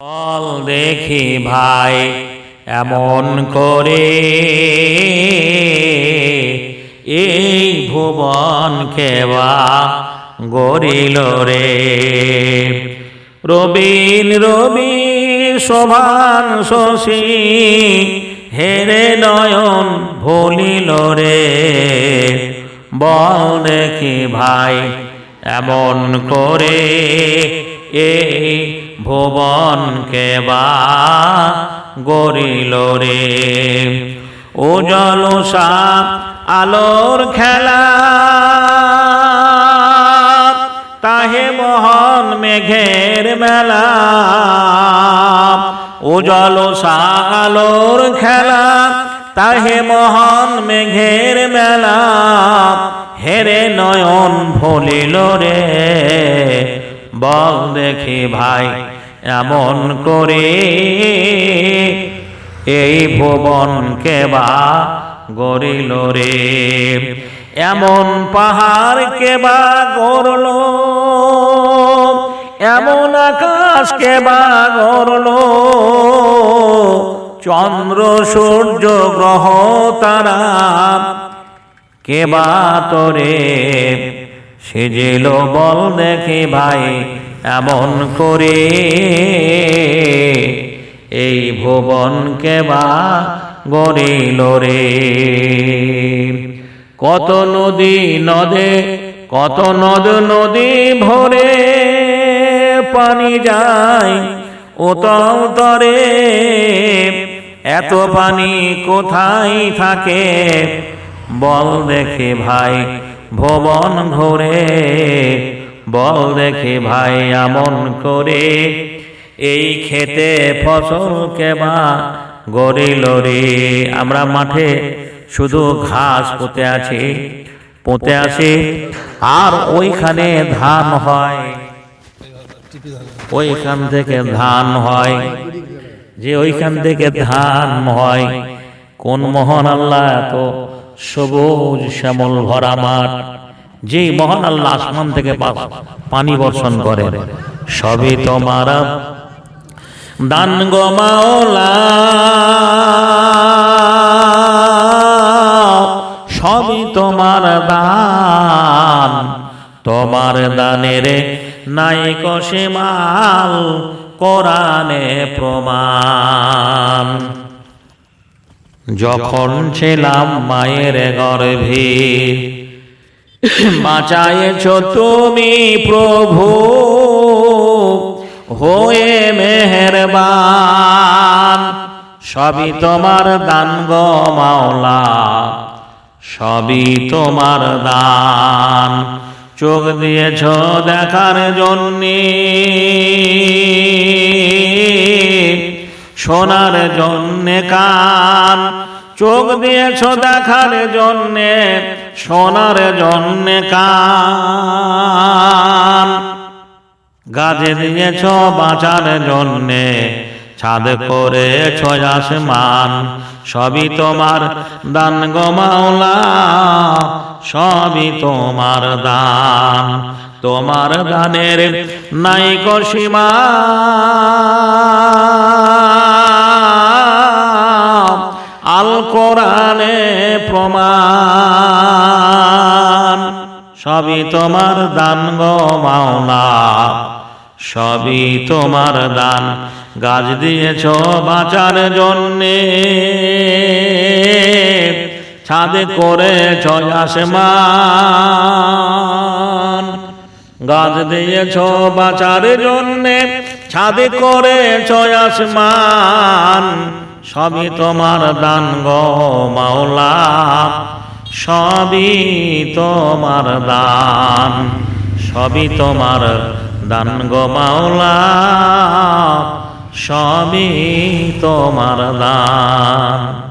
বল দেখি ভাই, এমন করে এই ভুবন কেবা গরিল রে। রবিন রবি শোভান শশী, হেরে নয়ন ভুলিল রে। বল দেখি ভাই, এমন করে এই ভুবন কেবা গরিল রে। ও জলসা আলোর খেলা, তাহে মহন মেঘের মেলা। উজল আলোর খেলা, তাহে মহান মেঘের মেলা। হেরে নয়ন ভুলিল রে। বল দেখি ভাই, এমন করে এই ভুবন কেবা গরিল রে। এমন পাহাড় কেবা গরল এমন আকাশ কেবা গরল চন্দ্র, সূর্য, গ্রহ, তারা কেবা তোরে সেজেল বল দেখে ভাই, এমন করে। এই ভুবন কেবা গরিল রে। কত নদী নদে, কত নদ নদী ভরে পানি যায় উতল তরে। এত পানি কোথায় থাকে? বল দেখে ভাই ভবন ঘোরে বল দেখে ভাই এমন করে, এই খেতে ফসল কেবা গরিল রে। আমরা মাঠে শুধু ঘাস পুঁতে আছি পুঁতে আছি, আর ওইখানে ধান হয়। ওইখান থেকে ধান হয়, যে ওইখান থেকে ধান হয়। কোন মহান আল্লাহ এত সবুজ শ্যামল ভরা মাঠ, যেই মহান আল্লাহ আসমান থেকে পানি বর্ষণ করে। সবই তোমার দান গো মাওলা। সবই তোমার দান। তোমার দানের নাই মাল, কোরআনে প্রমাণ। যখন ছিলাম মায়ের গর্ভে, বাঁচায়েছ তুমি প্রভু, হয়ে মেহেরবান। সবই তোমার দান গো মাওলা, সবই তোমার দান। চোখ দিয়েছ দেখার জন্যে শোনার জন্যে কান, চোখ দিয়েছ দেখার জন্যে শোনার জন্যে কান। গাছে দিয়েছ বাঁচার জন্যে, ছাদ করেছ আসমান, সবই তোমার দান গো মাওলা, সবই তোমার দান। তোমার দানের নাই সীমা। আল কোরআনে প্রমাণ। সবই তোমার দান গো মাওলা সবই তোমার দান। গাছ দিয়েছ বাঁচার জন্যে। ছাদে করে করেছ আসমান। গাছ দিয়েছ বাঁচার জন্যে, ছাদে করে করেছ আসমান। সবই তোমার দান গো মাওলা। সবই তোমার দান সবই তোমার দান গো মাওলা। সবই তোমার দান।